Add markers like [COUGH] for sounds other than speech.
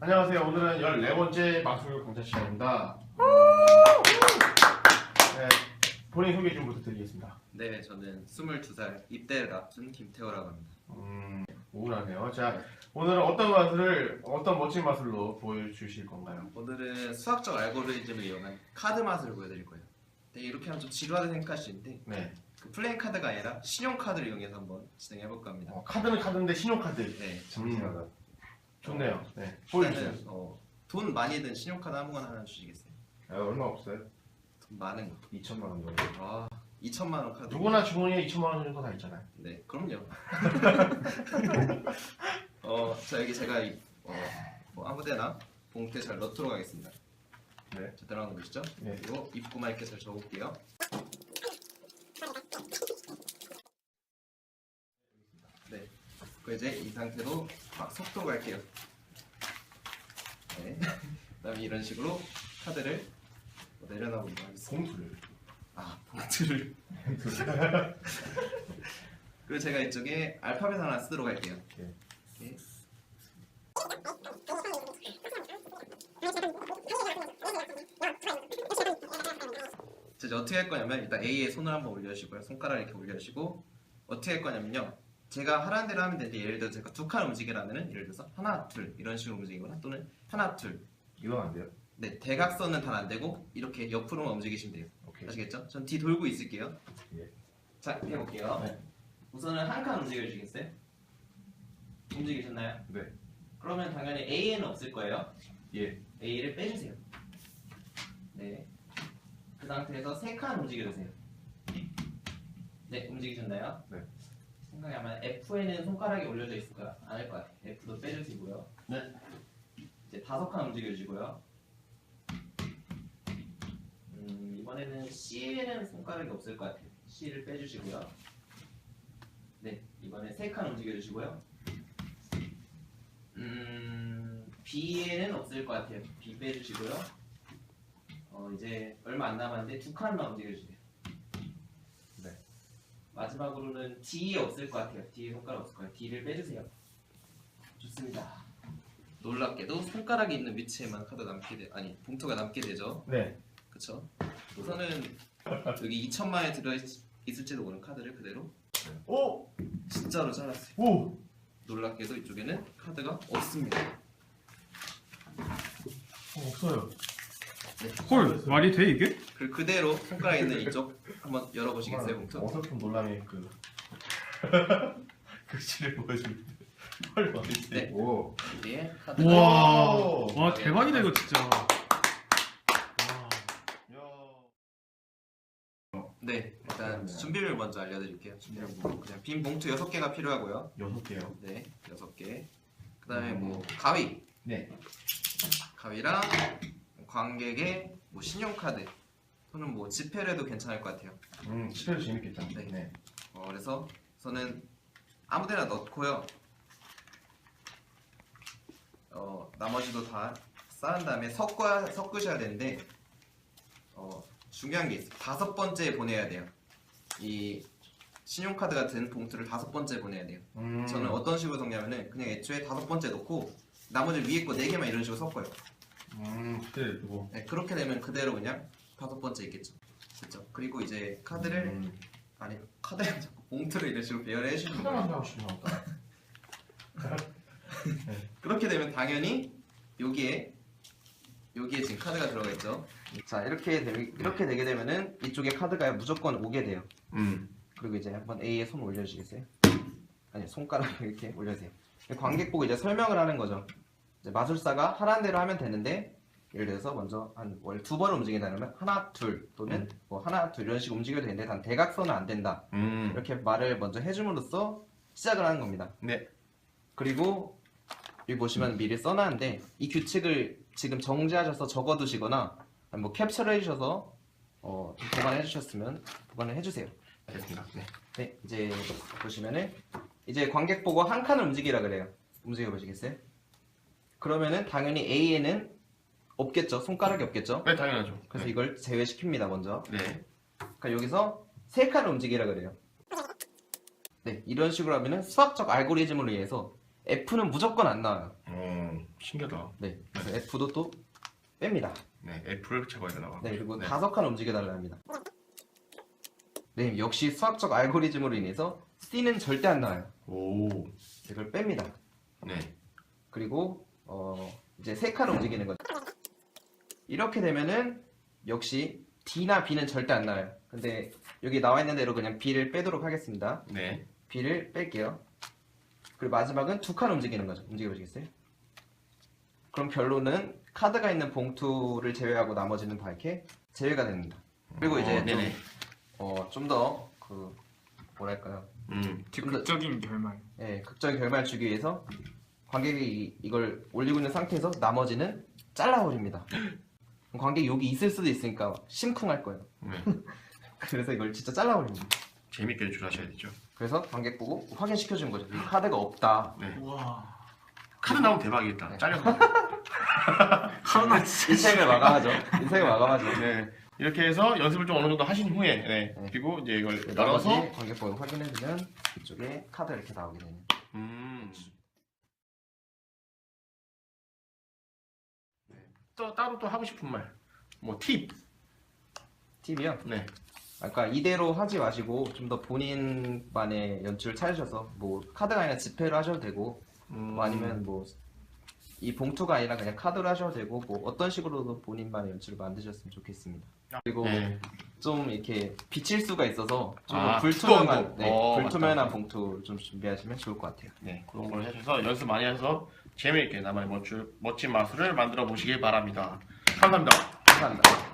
안녕하세요. 오늘은 14번째 마술 강좌 시간입니다. 네, 본인 소개 좀 부탁드리겠습니다. 네, 저는 22살 입대를 앞둔 김태호라고 합니다. 음, 우울하네요. 자, 오늘은 어떤 마술을, 어떤 멋진 마술로 보여주실 건가요? 오늘은 수학적 알고리즘을 이용한 카드 맛을 보여드릴 거예요. 네, 이렇게 하면 좀 지루하게 생각할 수 있는데 네. 그 플레잉 카드가 아니라 신용 카드를 이용해서 한번 진행해볼까 합니다. 어, 카드는 카드인데 신용카드. 네, 음, 좋네요. 네, 보여주세요. 일단은 어, 돈 많이 든 신용 카드 아무거나 하나 주시겠어요? 아, 얼마 없어요? 돈 많은 거. 2천만 원 정도. 아, 2천만 원 카드. 누구나 주머니에 2천만 원 정도 다 있잖아요. 네, 그럼요. [LAUGHS] 어, 자 여기 제가 이, 어, 뭐 아무데나 봉투에 잘 넣도록 하겠습니다. 네. 자 들어가는 거 보시죠? 네. 그리고 입구만 이렇게 잘 적어볼게요. 네. 그 이제 이 상태로 막 속도로 갈게요. 네. [LAUGHS] 그다음에 이런 식으로 카드를 내려놔 보도록 하겠습니다. 봉투를. 아, 봉투를. [LAUGHS] 그리고 제가 이쪽에 알파벳 하나 쓰도록 할게요. 네. 자, 이제 어떻게 할 거냐면 일단 A에 손을 한번 올려주시고요. 손가락 이렇게 올려주시고 어떻게 할 거냐면요. 제가 하라는 대로 하면 되는데 예를 들어 제가 두 칸 움직이라면은 예를 들어서 하나 둘 이런 식으로 움직이거나 또는 하나 둘 이건 안 돼요? 네, 대각선은 단안 되고 이렇게 옆으로만 움직이시면 돼요. 오케이. 아시겠죠? 전 뒤 돌고 있을게요. 예. 자, 해볼게요. 네. 우선은 한 칸 움직여주시겠어요? 움직이셨나요? 네. 그러면 당연히 A에는 없을 거예요. 예. A를 빼주세요. 네. 그 상태에서 세 칸 움직여주세요. 네, 움직이셨나요? 네. 생각이 아마 F에는 손가락이 올려져 있을 거야. 않을 것 같아요. F도 빼주시고요. 네. 이제 다섯 칸 움직여주시고요. 음, 이번에는 C에는 손가락이 없을 것 같아요. C를 빼주시고요. 네, 이번에 세 칸 움직여주시고요. 음, B에는 없을 것 같아요. B 빼주시고요. 어, 이제 얼마 안 남았는데 두 칸만 움직여주세요. 네. 마지막으로는 D에 없을 것 같아요. D에 손가락 없을 거예요. D를 빼주세요. 좋습니다. 놀랍게도 손가락이 있는 위치에만 카드 남게 돼 아니 봉투가 남게 되죠. 네. 그쵸? 우선은 여기 2천만에 들어 있을지도 모르는 카드를 그대로 오! 진짜로 잘랐어요. 오! 놀랍게도 이쪽에는 카드가 없습니다. 어, 없어요. 네. 헐 말이 돼 이게? 그 그대로 손가락 있는 이쪽 한번 열어보시겠어요, 봉투? 어설픈 논란의 그 [LAUGHS] 글씨를 보여줍니다. 헐 어딨지? 네. 오. 여기에 카드가 우와 오. 와 대박이다 이거 진짜 와. 네, 일단 준비물 먼저 알려드릴게요. 준비물 뭐 그냥 빈 봉투 6 개가 필요하고요. 여섯 개요. 네, 6 개. 그 다음에 뭐 가위, 네. 가위랑 관객의 뭐 신용카드 또는 뭐 지폐를 해도 괜찮을 것 같아요. 음, 시대도 재밌겠다. 네. 네. 어, 그래서 저는 아무데나 넣고요. 어, 나머지도 다 쌓은 다음에 섞어 섞으셔야 되는데 어, 중요한 게 있어요. 다섯 번째 보내야 돼요. 이 신용카드 같은 봉투를 다섯 번째 보내야 돼요. 음, 저는 어떤 식으로 섞냐면은 그냥 애초에 다섯 번째 넣고 나머지 위에 거 네 개만 이런 식으로 섞어요. 음, 시대를 두고. 네, 그렇게 되면 그대로 그냥 다섯 번째 있겠죠. 그렇죠. 그리고 이제 카드를 음, 아니 카드를 [LAUGHS] 자꾸 봉투를 이런 식으로 배열해 하나만 거예요. 하고 싶나 보다. [LAUGHS] 그렇게 되면 당연히 여기에 여기에 지금 카드가 들어가 있죠. 자 이렇게 되, 이렇게 되게 되면은 이쪽에 카드가 무조건 오게 돼요. 음. 그리고 이제 한번 A에 손 올려주시겠어요? 아니 손가락 이렇게 올려주세요. 관객 보고 이제 설명을 하는 거죠. 마술사가 하라는 대로 하면 되는데 예를 들어서 먼저 한 월 두 번 움직인다 그러면 하나 둘 또는 뭐 하나 둘 이런 식으로 움직여도 되는데 단 대각선은 안 된다. 음. 이렇게 말을 먼저 해줌으로써 시작을 하는 겁니다. 네. 그리고 여기 보시면 미리 써놨는데 이 규칙을 지금 정지하셔서 적어두시거나 뭐 캡처를 해주셔서 어, 좀 보관해 주셨으면 보관을 해주세요. 알겠습니다. 네. 네, 이제 보시면은 이제 관객 보고 한 칸을 움직이라 그래요. 움직여 보시겠어요? 그러면은 당연히 A에는 없겠죠. 손가락이 없겠죠. 네, 당연하죠. 그래서 네. 이걸 제외시킵니다. 먼저. 네. 그러니까 여기서 세 칸을 움직이라 그래요. 네, 이런 식으로 하면은 수학적 알고리즘으로 의해서 F는 무조건 안 나와요. 어, 신기하다. 네. 그래서 F도 또 뺍니다. 네, F를 제거해야 되나? 네, 그리고 네. 다섯 칸 움직여달라 합니다. 네, 역시 수학적 알고리즘으로 인해서 C는 절대 안 나와요. 오, 이걸 뺍니다. 네. 그리고 어, 이제 세 칸 움직이는 거죠. 이렇게 되면은 역시 D나 B는 절대 안 나와요. 근데 여기 나와 있는 대로 그냥 B를 빼도록 하겠습니다. 네. B를 뺄게요. 그리고 마지막은 두 칸 움직이는 거죠. 움직여 보시겠어요? 그럼 결론은 카드가 있는 봉투를 제외하고 나머지는 다 이렇게 제외가 됩니다. 그리고 이제 어, 네네. 좀더 그 뭐랄까요? 음, 극적인 결말. 예, 극적인 결말 주기 위해서 관객이 이- 이걸 올리고 있는 상태에서 나머지는 잘라버립니다. 관객이 여기 있을 수도 있으니까 심쿵할 거예요. 네. [LAUGHS] 그래서 이걸 진짜 잘라버립니다. 재밌게 연출하셔야 되죠. 그래서 관객 보고 확인시켜 주는 거죠. 이 카드가 없다. 네. 와. 카드 나오면 대박이겠다. 네. 잘려서. 하나 [LAUGHS] 진짜. 인생을 마감하죠. 인생을 마감하죠. 네. 이렇게 해서 연습을 좀 어느 정도 하신 후에, 네. 네. 그리고 이제 이걸 나머지 열어서, 관객 보고 확인해 주면 이쪽에 카드 이렇게 나오게 되는. 음. 또 따로 또 하고 싶은 말, 뭐 팁, 팁이요. 네. 아까 이대로 하지 마시고 좀 더 본인만의 연출을 찾으셔서 뭐 카드가 아니라 지폐로 하셔도 되고 음, 뭐 아니면 뭐 이 봉투가 아니라 그냥 카드로 하셔도 되고 뭐 어떤 식으로도 본인만의 연출을 만드셨으면 좋겠습니다. 그리고 네. 좀 이렇게 비칠 수가 있어서 좀 아, 불투명한. 네, 어, 불투명한 맞다. 봉투 좀 준비하시면 좋을 것 같아요. 네, 그런 걸 하셔서 연습 많이 해서 재미있게 나만의 멋진, 마술을 만들어 보시길 바랍니다. 감사합니다. 감사합니다.